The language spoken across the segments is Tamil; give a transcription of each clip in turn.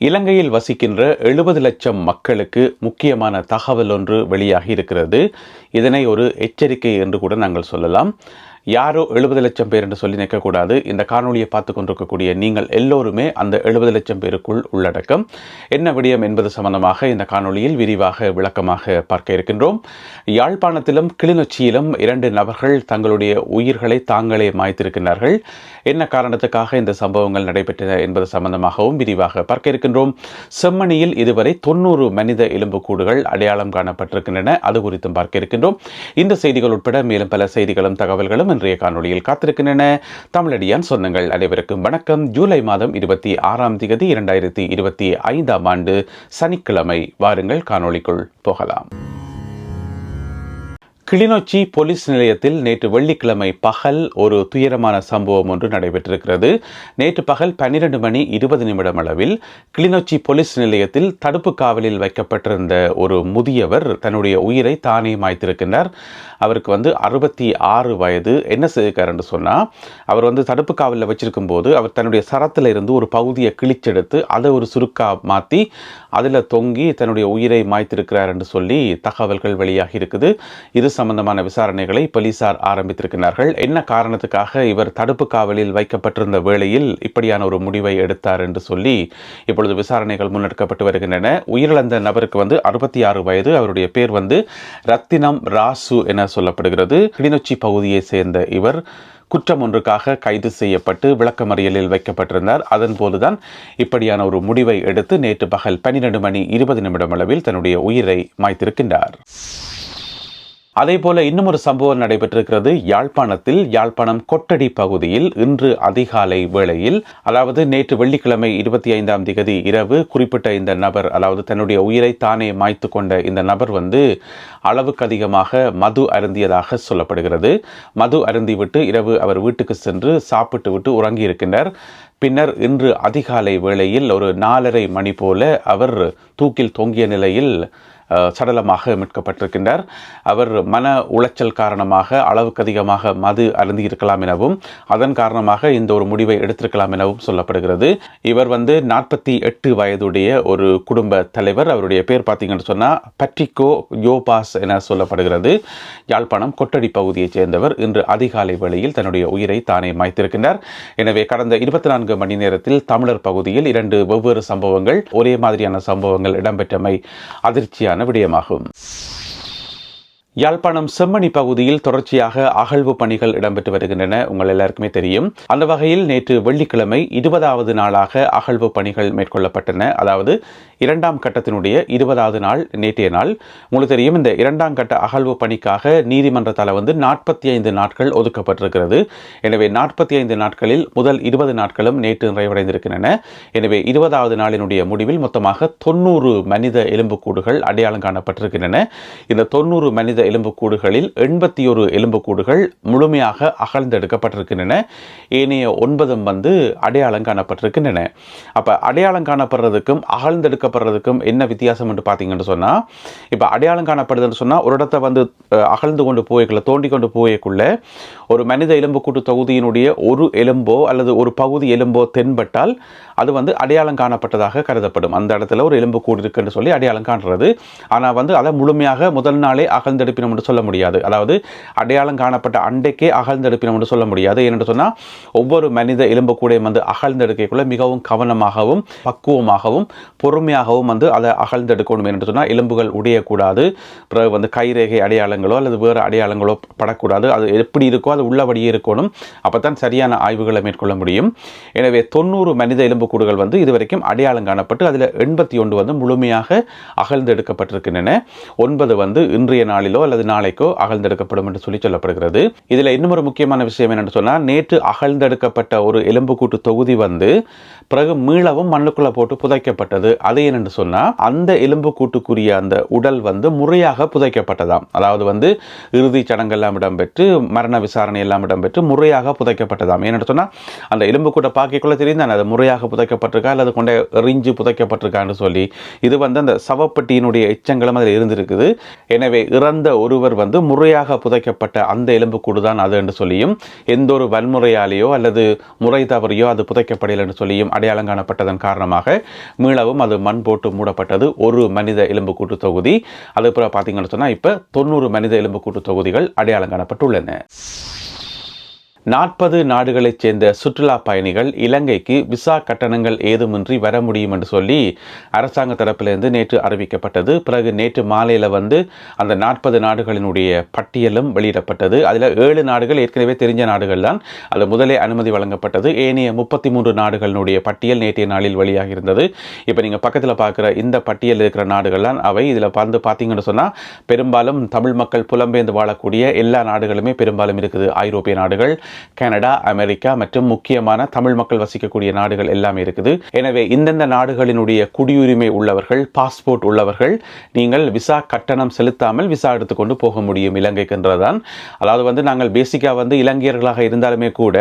இலங்கையில் வசிக்கின்ற எழுபது லட்சம் மக்களுக்கு முக்கியமான தகவல் ஒன்று வெளியாகி இருக்கிறது. இதனை ஒரு எச்சரிக்கை என்று கூட நாங்கள் சொல்லலாம். யாரோ எழுபது லட்சம் பேர் என்று சொல்லி நிற்கக்கூடாது. இந்த காணொலியை பார்த்து கொண்டிருக்கக்கூடிய நீங்கள் எல்லோருமே அந்த எழுபது லட்சம் பேருக்குள் உள்ளடக்கம். என்ன விடயம் என்பது சம்பந்தமாக இந்த காணொலியில் விரிவாக விளக்கமாக பார்க்க இருக்கின்றோம். யாழ்ப்பாணத்திலும் கிளிநொச்சியிலும் இரண்டு நபர்கள் தங்களுடைய உயிர்களை தாங்களே மாய்த்திருக்கின்றார்கள். என்ன காரணத்துக்காக இந்த சம்பவங்கள் நடைபெற்றன என்பது சம்பந்தமாகவும் விரிவாக பார்க்க இருக்கின்றோம். செம்மணியில் இதுவரை தொண்ணூறு மனித எலும்புக்கூடுகள் அடையாளம் காணப்பட்டிருக்கின்றன. அது குறித்தும் பார்க்க இருக்கின்றோம். இந்த செய்திகள் உட்பட மேலும் பல செய்திகளும் தகவல்களும் இன்றைய காணொளியில் காத்திருக்கின்றன. தமிழடியான் சொந்தங்கள் அனைவருக்கும் வணக்கம். ஜூலை மாதம் இருபத்தி ஆறாம் தேதி இரண்டாயிரத்தி இருபத்தி ஐந்தாம் ஆண்டு சனிக்கிழமை வாருங்கள். காணொளிக்குள் போகலாம். கிளிநொச்சி போலீஸ் நிலையத்தில் நேற்று வெள்ளிக்கிழமை பகல் ஒரு துயரமான சம்பவம் ஒன்று நடைபெற்றிருக்கிறது. நேற்று பகல் பன்னிரண்டு மணி இருபது நிமிடம் அளவில் கிளிநொச்சி போலீஸ் நிலையத்தில் தடுப்பு காவலில் வைக்கப்பட்டிருந்த ஒரு முதியவர் தன்னுடைய உயிரை தானே மாய்த்திருக்கின்றார். அவருக்கு வந்து அறுபத்தி ஆறு வயது. என்ன செய்திருக்காருன்னு சொன்னால் அவர் வந்து தடுப்பு காவலில் வச்சிருக்கும் போது அவர் தன்னுடைய சரத்தில் இருந்து ஒரு பகுதியை கிழிச்செடுத்து அதை ஒரு சுருக்கா மாற்றி அதில் தொங்கி தன்னுடைய உயிரை மாய்த்திருக்கிறார் என்று சொல்லி தகவல்கள் வெளியாகி இருக்குது. இது சம்பந்தமான விசாரணைகளை போலீசார் ஆரம்பித்திருக்கிறார்கள். என்ன காரணத்துக்காக இவர் தடுப்பு காவலில் வைக்கப்பட்டிருந்த வேளையில் இப்படியான ஒரு முடிவை எடுத்தார் என்று சொல்லி இப்பொழுது விசாரணைகள் முன்னெடுக்கப்பட்டு வருகின்றன. உயிரிழந்த நபருக்கு வந்து அறுபத்தி ஆறு வயது. அவருடைய பேர் வந்து ரத்தினம் ராசு என சொல்லப்படுகிறது. கிளிநொச்சி பகுதியை சேர்ந்த இவர் குற்றம் ஒன்றுக்காக கைது செய்யப்பட்டு விளக்கமறியலில் வைக்கப்பட்டிருந்தார். அதன் போதுதான் இப்படியான ஒரு முடிவை எடுத்து நேற்று பகல் பன்னிரண்டு மணி இருபது நிமிடம் அளவில் தன்னுடைய உயிரை மாய்த்திருக்கின்றார். அதே போல இன்னும் ஒரு சம்பவம் நடைபெற்றிருக்கிறது. யாழ்ப்பாணத்தில் யாழ்ப்பாணம் கொட்டடி பகுதியில் இன்று அதிகாலை வேளையில் அதாவது நேற்று வெள்ளிக்கிழமை இருபத்தி ஐந்தாம் திகதி இரவு குறிப்பிட்ட இந்த நபர் அதாவது தன்னுடைய உயிரை தானே மாய்த்து கொண்ட இந்த நபர் வந்து அளவுக்கு அதிகமாக மது அருந்தியதாக சொல்லப்படுகிறது. மது அருந்திவிட்டு இரவு அவர் வீட்டுக்கு சென்று சாப்பிட்டு விட்டு உறங்கி இருக்கின்றார் பின்னர் இன்று அதிகாலை வேளையில் ஒரு நாலரை மணி போல அவர் தூக்கில் தொங்கிய நிலையில் சடலமாக மீட்கப்பட்டிருக்கின்றார். அவர் மன உளைச்சல் காரணமாக அளவுக்கு அதிகமாக மது அருந்தி இருக்கலாம் எனவும் அதன் காரணமாக இந்த ஒரு முடிவை எடுத்திருக்கலாம் எனவும் சொல்லப்படுகிறது. இவர் வந்து நாற்பத்தி எட்டு வயதுடைய ஒரு குடும்ப தலைவர். அவருடைய பேர் பார்த்தீங்கன்னு சொன்னால் பட்ரிகோ யோபாஸ் என சொல்லப்படுகிறது. யாழ்ப்பாணம் கொட்டடி பகுதியைச் சேர்ந்தவர். இன்று அதிகாலை வேளையில் தன்னுடைய உயிரை தானே மாய்த்திருக்கின்றார். எனவே கடந்த இருபத்தி நான்கு மணி நேரத்தில் தமிழர் பகுதியில் இரண்டு வெவ்வேறு சம்பவங்கள் ஒரே மாதிரியான சம்பவங்கள் இடம்பெற்றமை அதிர்ச்சியான விடயமாகும் யாழ்ப்பாணம் செம்மணி பகுதியில் தொடர்ச்சியாக அகழ்வு பணிகள் இடம்பெற்று வருகின்றன. உங்கள் எல்லாருக்குமே தெரியும். அந்த வகையில் நேற்று வெள்ளிக்கிழமை இருபதாவது நாளாக அகழ்வு பணிகள் மேற்கொள்ளப்பட்டன. அதாவது இரண்டாம் கட்டத்தினுடைய இருபதாவது நாள் நேற்றைய நாள். உங்களுக்கு தெரியும் இந்த இரண்டாம் கட்ட அகழ்வு பணிக்காக நீதிமன்றத்தால் வந்து நாற்பத்தி ஐந்து நாட்கள் ஒதுக்கப்பட்டிருக்கிறது. எனவே நாற்பத்தி ஐந்து நாட்களில் முதல் இருபது நாட்களும் நேற்று நிறைவடைந்திருக்கின்றன. எனவே இருபதாவது நாளினுடைய முடிவில் மொத்தமாக தொண்ணூறு மனித எலும்புக்கூடுகள் அடையாளம் காணப்பட்டிருக்கின்றன. இந்த தொண்ணூறு மனித எலும்புக்கூடுகளில் எண்பத்தி ஒரு எலும்புக்கூடுகள் முழுமையாக அகழ்ந்தெடுக்கப்பட்டிருக்கின்றன. ஏனைய ஒன்பதும் வந்து அடையாளம் காணப்பட்டிருக்கின்றன. அப்போ அடையாளம் காணப்படுறதுக்கும் அகழ்ந்தெடுக்கப்படுறதுக்கும் என்ன வித்தியாசம் என்று பார்த்தீங்கன்னு சொன்னால் இப்போ அடையாளம் காணப்படுதுன்னு சொன்னால் ஒரு இடத்த வந்து அகழ்ந்து கொண்டு போய்க்குள்ள தோண்டி கொண்டு போய்க்குள்ள ஒரு மனித எலும்புக்கூட்டு தொகுதியினுடைய ஒரு எலும்போ அல்லது ஒரு பகுதி எலும்போ தென்பட்டால் அது வந்து அடையாளம் காணப்பட்டதாக கருதப்படும். அந்த இடத்துல ஒரு எலும்பு கூடு இருக்குன்னு சொல்லி அடையாளம் காணுறது. ஆனால் வந்து அதை முழுமையாக முதல் நாளே அகழ்ந்தெடுப்பினம் என்று சொல்ல முடியாது. அதாவது அடையாளம் காணப்பட்ட அண்டைக்கே அகழ்ந்தெடுப்பினம் என்று சொல்ல முடியாது. ஏனென்று சொன்னால் ஒவ்வொரு மனித எலும்பு கூடையும் வந்து அகழ்ந்தெடுக்கக்குள்ள மிகவும் கவனமாகவும் பக்குவமாகவும் பொறுமையாகவும் வந்து அதை அகழ்ந்தெடுக்கணும். என்று சொன்னால் எலும்புகள் உடையக்கூடாது. பிறகு வந்து கைரேகை அடையாளங்களோ அல்லது வேறு அடையாளங்களோ படக்கூடாது. அது எப்படி இருக்கோ அது உள்ளபடியே இருக்கணும். அப்போ தான் சரியான ஆய்வுகளை மேற்கொள்ள முடியும். எனவே தொண்ணூறு மனித எலும்பு கூடுகள் வந்து இதுவரைக்கும் அடையாளம் காணப்பட்டு அதில் எண்பத்தி ஒன்று வந்து முழுமையாக அகழ்ந்தெடுக்கப்பட்டிருக்கின்றன. ஒன்பது வந்து இன்றைய நாளிலோ அல்லது நாளைக்கோ அகழ்ந்தெடுக்கப்படும் என்று சொல்லி சொல்லப்படுகிறது. இதில் இன்னும் ஒரு முக்கியமான விஷயம் என்னென்னு சொன்னால் நேற்று அகழ்ந்தெடுக்கப்பட்ட ஒரு எலும்புக்கூட்டு தொகுதி வந்து பிறகு மீளவும் மண்ணுக்குள்ளே போட்டு புதைக்கப்பட்டது. அது என்னென்று சொன்னால் அந்த எலும்புக்கூட்டுக்குரிய அந்த உடல் வந்து முறையாக புதைக்கப்பட்டதாம். அதாவது வந்து இறுதி சடங்கெல்லாம் இடம்பெற்று மரண விசாரணை எல்லாம் இடம்பெற்று முறையாக புதைக்கப்பட்டதாம். ஏன்னு சொன்னால் அந்த எலும்புக்கூட்டை கூட்ட பாக்கிக்குள்ளே தெரியும் அது முறையாக புதைக்கப்பட்டிருக்கா? அல்லது கொண்ட எறிஞ்சு புதைக்கப்பட்டிருக்கான்னு சொல்லி இது வந்து அந்த சவப்பெட்டியினுடைய எச்சங்களும் அதில் இருந்திருக்குது. எனவே இறந்த ஒருவர் வந்து முறையாக புதைக்கப்பட்ட அந்த எலும்புக்கூடு தான் அது என்று சொல்லியும் எந்த ஒரு வன்முறையாலேயோ அல்லது முறை தவறியோ அது புதைக்கப்படையில் என்று சொல்லியும் அடையாளம் காணப்பட்டதன் காரணமாக மீளவும் அது மண் போட்டு மூடப்பட்டது. ஒரு மனித எலும்புக்கூட்டு தொகுதி. அதுக்கப்புறம் பார்த்தீங்கன்னு சொன்னால் இப்போ தொண்ணூறு மனித எலும்புக்கூட்டு தொகுதிகள் அடையாளம் காணப்பட்டுள்ளன. நாற்பது நாடுகளைச் சேர்ந்த சுற்றுலா பயணிகள் இலங்கைக்கு விசா கட்டணங்கள் ஏதுமின்றி வர முடியும் என்று சொல்லி அரசாங்க தரப்பிலிருந்து நேற்று அறிவிக்கப்பட்டது. பிறகு நேற்று மாலையில் வந்து அந்த நாற்பது நாடுகளினுடைய பட்டியலும் வெளியிடப்பட்டது. அதில் ஏழு நாடுகள் ஏற்கனவே தெரிஞ்ச நாடுகள் தான். அதில் முதலே அனுமதி வழங்கப்பட்டது. ஏனைய முப்பத்தி மூன்று நாடுகளினுடைய பட்டியல் நேற்றைய நாளில் வெளியாக இருந்தது இப்போ நீங்கள் பக்கத்தில் பார்க்குற இந்த பட்டியலில் இருக்கிற நாடுகள் தான் அவை. இதில் வந்து பார்த்தீங்கன்னு சொன்னால் பெரும்பாலும் தமிழ் மக்கள் புலம்பெயர்ந்து வாழக்கூடிய எல்லா நாடுகளுமே பெரும்பாலும் இருக்குது. ஐரோப்பிய நாடுகள் கனடா அமெரிக்கா மற்றும் முக்கியமான தமிழ் மக்கள் வசிக்கக்கூடிய நாடுகள் எல்லாமே இருக்குது. எனவே இந்தந்த நாடுகளினுடைய குடியுரிமை உள்ளவர்கள் பாஸ்போர்ட் உள்ளவர்கள் நீங்கள் விசா கட்டணம் செலுத்தாமல் விசா எடுத்துக்கொண்டு போக முடியும் இலங்கைக்குன்றதான் அதாவது வந்து நாங்கள் பேசிக்காக வந்து இலங்கையர்களாக இருந்தாலுமே கூட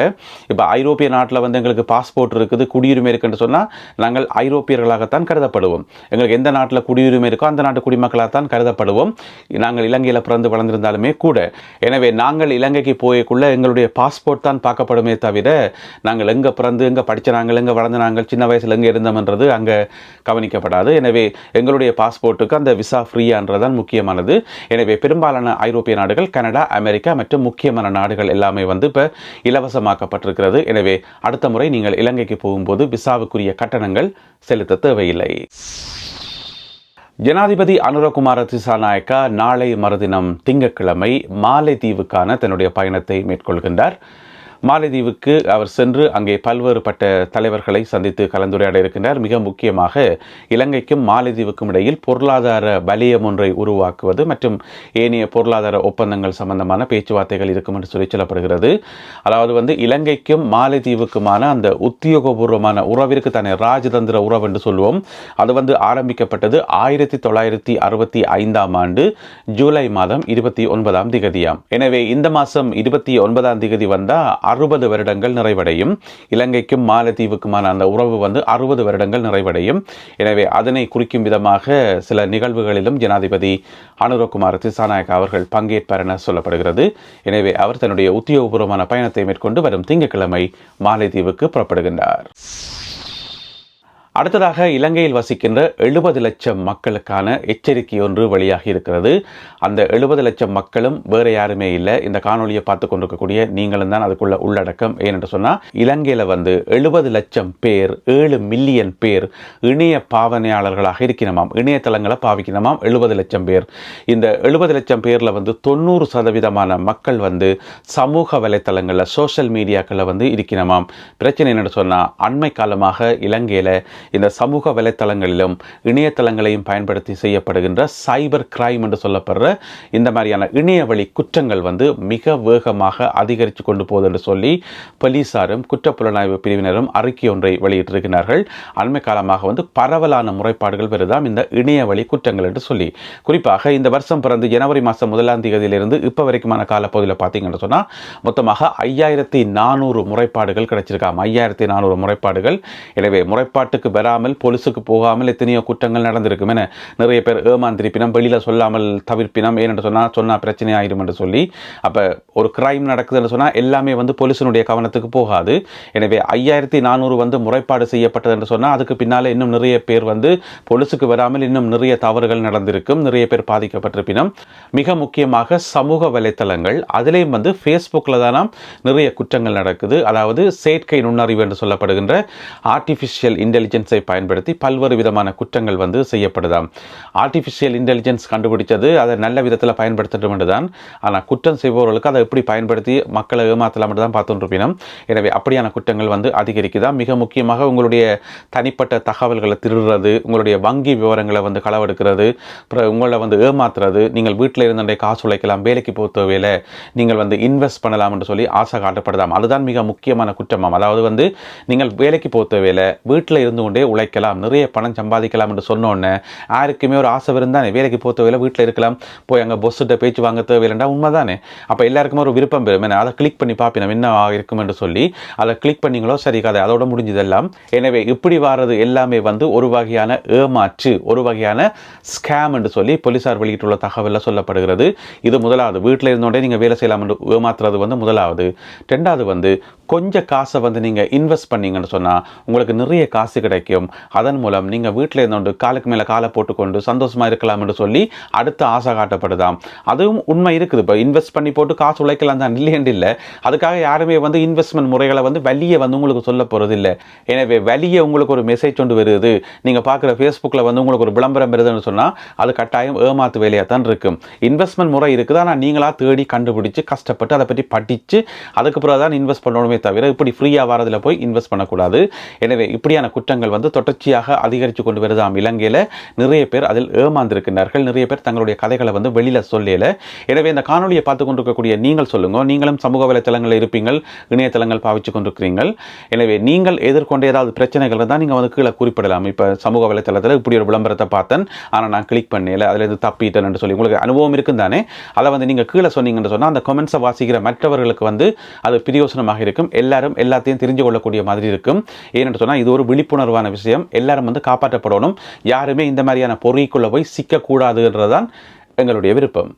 இப்போ ஐரோப்பிய நாட்டில் வந்து எங்களுக்கு பாஸ்போர்ட் இருக்குது குடியுரிமை இருக்குன்னு சொன்னால் நாங்கள் ஐரோப்பியர்களாகத்தான் கருதப்படுவோம். எங்களுக்கு எந்த நாட்டில் குடியுரிமை இருக்கோ அந்த நாட்டு குடிமக்களாக தான் கருதப்படுவோம். நாங்கள் இலங்கையில் பிறந்து வளர்ந்திருந்தாலுமே கூட. எனவே நாங்கள் இலங்கைக்கு போயக்குள்ள எங்களுடைய பாஸ்போர்ட் தான் பார்க்கப்படுமே தவிர நாங்கள் எங்கே பிறந்து எங்கே படித்த நாங்கள் எங்கே வளர்ந்து நாங்கள் சின்ன வயசில் எங்கே இருந்தோம்ன்றது அங்கே கவனிக்கப்படாது. எனவே எங்களுடைய பாஸ்போர்ட்டுக்கு அந்த விசா ஃப்ரீயான்றதான் முக்கியமானது. எனவே பெரும்பாலான ஐரோப்பிய நாடுகள் கனடா அமெரிக்கா மற்றும் முக்கியமான நாடுகள் எல்லாமே வந்து இப்போ இலவசமாக்கப்பட்டிருக்கிறது. எனவே அடுத்த முறை நீங்கள் இலங்கைக்கு போகும்போது விசாவுக்குரிய கட்டணங்கள் செலுத்த தேவையில்லை. ஜனாதிபதி அனுரகுமார திசாநாயக்கா நாளை மறுதினம் திங்கட்கிழமை மாலைதீவுக்கான தன்னுடைய பயணத்தை மேற்கொள்கின்றார். மாலைதீவுக்கு அவர் சென்று அங்கே பல்வேறுபட்ட தலைவர்களை சந்தித்து கலந்துரையாட இருக்கின்றார். மிக முக்கியமாக இலங்கைக்கும் மாலைதீவுக்கும் இடையில் பொருளாதார வலயம் ஒன்றை உருவாக்குவது மற்றும் ஏனைய பொருளாதார ஒப்பந்தங்கள் சம்பந்தமான பேச்சுவார்த்தைகள் இருக்கும் என்று சொல்லி சொல்லப்படுகிறது. அதாவது வந்து இலங்கைக்கும் மாலைதீவுக்குமான அந்த உத்தியோகபூர்வமான உறவிற்கு தானே ராஜதந்திர உறவு என்று சொல்லுவோம் அது வந்து ஆரம்பிக்கப்பட்டது ஆயிரத்தி தொள்ளாயிரத்தி அறுபத்தி ஐந்தாம் ஆண்டு ஜூலை மாதம் இருபத்தி ஒன்பதாம் திகதியாம். எனவே இந்த மாதம் இருபத்தி ஒன்பதாம் திகதி வந்தால் அறுபது வருடங்கள் நிறைவடையும். இலங்கைக்கும் மாலத்தீவுக்குமான அந்த உறவு வந்து அறுபது வருடங்கள் நிறைவடையும். எனவே அதனை குறிக்கும் விதமாக சில நிகழ்வுகளிலும் ஜனாதிபதி அனுரகுமார் திசாநாயக் அவர்கள் பங்கேற்பார் என சொல்லப்படுகிறது. எனவே அவர் தன்னுடைய உத்தியோகபூர்வமான பயணத்தை மேற்கொண்டு வரும் திங்கட்கிழமை மாலைதீவுக்கு புறப்படுகின்றார். அடுத்ததாக இலங்கையில் வசிக்கின்ற எழுபது லட்சம் மக்களுக்கான எச்சரிக்கை ஒன்று வெளியாகி இருக்கிறது. அந்த எழுபது லட்சம் மக்களும் வேறு யாருமே இல்லை. இந்த காணொலியை பார்த்து கொண்டிருக்கக்கூடிய நீங்களும் தான் அதுக்குள்ள உள்ளடக்கம். ஏனென்று சொன்னால் இலங்கையில் வந்து எழுபது லட்சம் பேர் ஏழு மில்லியன் பேர் இணைய பாவனையாளர்களாக இருக்கணுமாம் இணையதளங்களை பாவிக்கணுமாம் எழுபது லட்சம் பேர். இந்த எழுபது லட்சம் பேரில் வந்து தொண்ணூறு சதவீதமான மக்கள் வந்து சமூக வலைத்தளங்களில் சோஷியல் மீடியாக்களில் வந்து இருக்கணுமாம் பிரச்சனை என்னென்னு சொன்னால் அண்மை காலமாக இலங்கையில் இந்த சமூக வலைத்தளங்களிலும் இணையதளங்களையும் பயன்படுத்தி செய்யப்படுகின்ற சைபர் கிரைம் என்று சொல்லப்படுற இந்த மாதிரியான இணைய வழி குற்றங்கள் வந்து மிக வேகமாக அதிகரித்து கொண்டு போகுது என்று சொல்லி போலீசாரும் குற்றப்புலனாய்வு பிரிவினரும் அறிக்கை ஒன்றை வெளியிட்டிருக்கிறார்கள். அண்மை காலமாக வந்து பரவலான முறைப்பாடுகள் பெறுதாம் இந்த இணைய வழி குற்றங்கள் என்று சொல்லி. குறிப்பாக இந்த வருஷம் பிறந்து ஜனவரி மாதம் முதலாம் தேதியிலிருந்து இப்போ வரைக்குமான காலப்பகுதியில் பார்த்தீங்கன்னு சொன்னால் மொத்தமாக ஐயாயிரத்தி நானூறு முறைப்பாடுகள் கிடைச்சிருக்காம். ஐயாயிரத்தி நானூறு முறைப்பாடுகள். எனவே முறைப்பாட்டுக்கு வராமல் போலீஸுக்கு போகாமல் எத்தனையோ குற்றங்கள் நடந்திருக்கும் என நிறைய பேர் ஏமாந்திருப்பினம் வெளியில் சொல்லாமல் தவிர்ப்பினம் ஏனென்று சொன்னால் சொன்னால் பிரச்சனை ஆயிடும் என்று சொல்லி அப்போ ஒரு கிரைம் நடக்குதுன்னு சொன்னால் எல்லாமே வந்து போலீஸினுடைய கவனத்துக்கு போகாது. எனவே ஐயாயிரத்தி நானூறு வந்து முறைப்பாடு செய்யப்பட்டது என்று சொன்னால் அதுக்கு பின்னால் இன்னும் நிறைய பேர் வந்து போலீஸுக்கு வராமல் இன்னும் நிறைய தவறுகள் நடந்திருக்கும் நிறைய பேர் பாதிக்கப்பட்டிருப்பினும். மிக முக்கியமாக சமூக வலைத்தளங்கள் அதிலேயும் வந்து ஃபேஸ்புக்கில் தானா நிறைய குற்றங்கள் நடக்குது. அதாவது செயற்கை நுண்ணறிவு என்று சொல்லப்படுகின்ற ஆர்டிஃபிஷியல் இன்டெலிஜென்ஸ் இன்டெலிஜென்ஸை பயன்படுத்தி பல்வேறு விதமான குற்றங்கள் வந்து செய்யப்படுதாம். ஆர்டிஃபிஷியல் இன்டெலிஜென்ஸ் கண்டுபிடிச்சது அதை நல்ல விதத்தில் பயன்படுத்தட்டும் என்று தான் ஆனால் குற்றம் செய்பவர்களுக்கு அதை எப்படி பயன்படுத்தி மக்களை ஏமாற்றலாம் என்று தான் பார்த்துருப்பினோம் எனவே அப்படியான குற்றங்கள் வந்து அதிகரிக்குதா? மிக முக்கியமாக உங்களுடைய தனிப்பட்ட தகவல்களை திருடுறது உங்களுடைய வங்கி விவரங்களை வந்து களவெடுக்கிறது அப்புறம் உங்களை வந்து ஏமாத்துறது நீங்கள் வீட்டில் இருந்தே காசு உழைக்கலாம் வேலைக்கு போக தேவையில்லை நீங்கள் வந்து இன்வெஸ்ட் பண்ணலாம் என்று சொல்லி ஆசை காட்டப்படுதாம். அதுதான் மிக முக்கியமான குற்றமாம். அதாவது வந்து நீங்கள் வேலைக்கு போக தேவையில்லை வீட்டில் இருந்து கொண்டே உழைக்கலாம் நிறைய பணம் சம்பாதிக்கலாம் என்று சொன்னோன்னே யாருக்குமே ஒரு ஆசை இருந்தானே வேலைக்கு போக தேவையில்லை வீட்டில் இருக்கலாம் போய் அங்கே பொஸ்ஸிட்ட பேச்சு வாங்க தேவையில்லைண்டா உண்மைதானே? அப்போ எல்லாருக்குமே ஒரு விருப்பம் பெறும். என்ன? அதை கிளிக் பண்ணி பார்ப்பினோம் என்ன இருக்கும் என்று சொல்லி அதை கிளிக் பண்ணீங்களோ சரி கதை. அதோட முடிஞ்சதெல்லாம். எனவே இப்படி வாரது எல்லாமே வந்து ஒரு வகையான ஏமாற்று ஒரு வகையான ஸ்கேம் என்று சொல்லி போலீசார் வெளியிட்டுள்ள தகவலில் சொல்லப்படுகிறது. இது முதலாவது. வீட்டில் இருந்தோடே நீங்கள் வேலை செய்யலாம் என்று ஏமாத்துறது வந்து முதலாவது. ரெண்டாவது வந்து கொஞ்சம் காசை வந்து நீங்கள் இன்வெஸ்ட் பண்ணீங்கன்னு சொன்னால் உங்களுக்கு நிறைய காசு கிடைக்கும். கிடைக்கும். அதன் மூலம் நீங்கள் வீட்டில் இருந்தோண்டு காலுக்கு மேலே காலை போட்டுக்கொண்டு சந்தோஷமாக இருக்கலாம் என்று சொல்லி அடுத்த ஆசை காட்டப்படுதாம். அதுவும் உண்மை இருக்குது. இப்போ இன்வெஸ்ட் பண்ணி போட்டு காசு உழைக்கலாம் தான் இல்லையென்று இல்லை. அதுக்காக யாருமே வந்து இன்வெஸ்ட்மெண்ட் முறைகளை வந்து வெளியே வந்து உங்களுக்கு சொல்ல போகிறது இல்லை. எனவே வெளியே உங்களுக்கு ஒரு மெசேஜ் கொண்டு வருது. நீங்கள் பார்க்குற ஃபேஸ்புக்கில் வந்து உங்களுக்கு ஒரு விளம்பரம் வருதுன்னு சொன்னால் அது கட்டாயம் ஏமாத்து வேலையாக தான் இருக்கும். இன்வெஸ்ட்மெண்ட் முறை இருக்குது. ஆனால் நீங்களாக தேடி கண்டுபிடிச்சு கஷ்டப்பட்டு அதை பற்றி படித்து அதுக்கப்புறம் தான் இன்வெஸ்ட் பண்ணணுமே தவிர இப்படி ஃப்ரீயாக வரதில் போய் இன்வெஸ்ட் பண்ணக்கூடாது. எனவே இப்படியான குற்றங்கள் வந்து தொடர்ச்சியாக அதிகரித்து கொண்டு வருதாம் இலங்கையில் நிறைய பேர் அதில் ஏமாந்திருக்கின்றார்கள் நிறைய பேர் தங்களுடைய கதைகளை வந்து வெளியில் சொல்லல. எனவே இந்த காணொலியை பார்த்து கொண்டிருக்கக்கூடிய நீங்கள் சொல்லுங்கள் நீங்களும் சமூக வலைத்தளங்களில் இருப்பீங்கள். இணையதளங்கள் பாவிச்சு கொண்டிருக்கிறீர்கள் எனவே நீங்கள் எதிர்கொண்ட ஏதாவது பிரச்சனைகள் தான் நீங்கள் வந்து கீழே குறிப்பிடலாம். இப்போ சமூக வலைத்தளத்தில் இப்படி ஒரு விளம்பரத்தை பார்த்தேன். ஆனால் நான் கிளிக் பண்ணல. அதில் இருந்து தப்பிட்டேன்னு சொல்லி உங்களுக்கு அனுபவம் இருக்கும் தானே? அதை வந்து நீங்கள் கீழே சொன்னீங்கன்னு சொன்னால் அந்த கமெண்ட்ஸை வாசிக்கிற மற்றவர்களுக்கு வந்து அது பிரயோசனமாக இருக்கும். எல்லாரும் எல்லாத்தையும் தெரிஞ்சு கொள்ளக்கூடிய மாதிரி இருக்கும். ஏன்னு சொன்னால் இது ஒரு விழிப்புணர்வான விஷயம். எல்லாரும் வந்து காப்பாற்றப்படணும். யாருமே இந்த மாதிரியான பொறிக்குள்ளே போய் சிக்கக்கூடாதுன்றதுதான் எங்களுடைய விருப்பம்.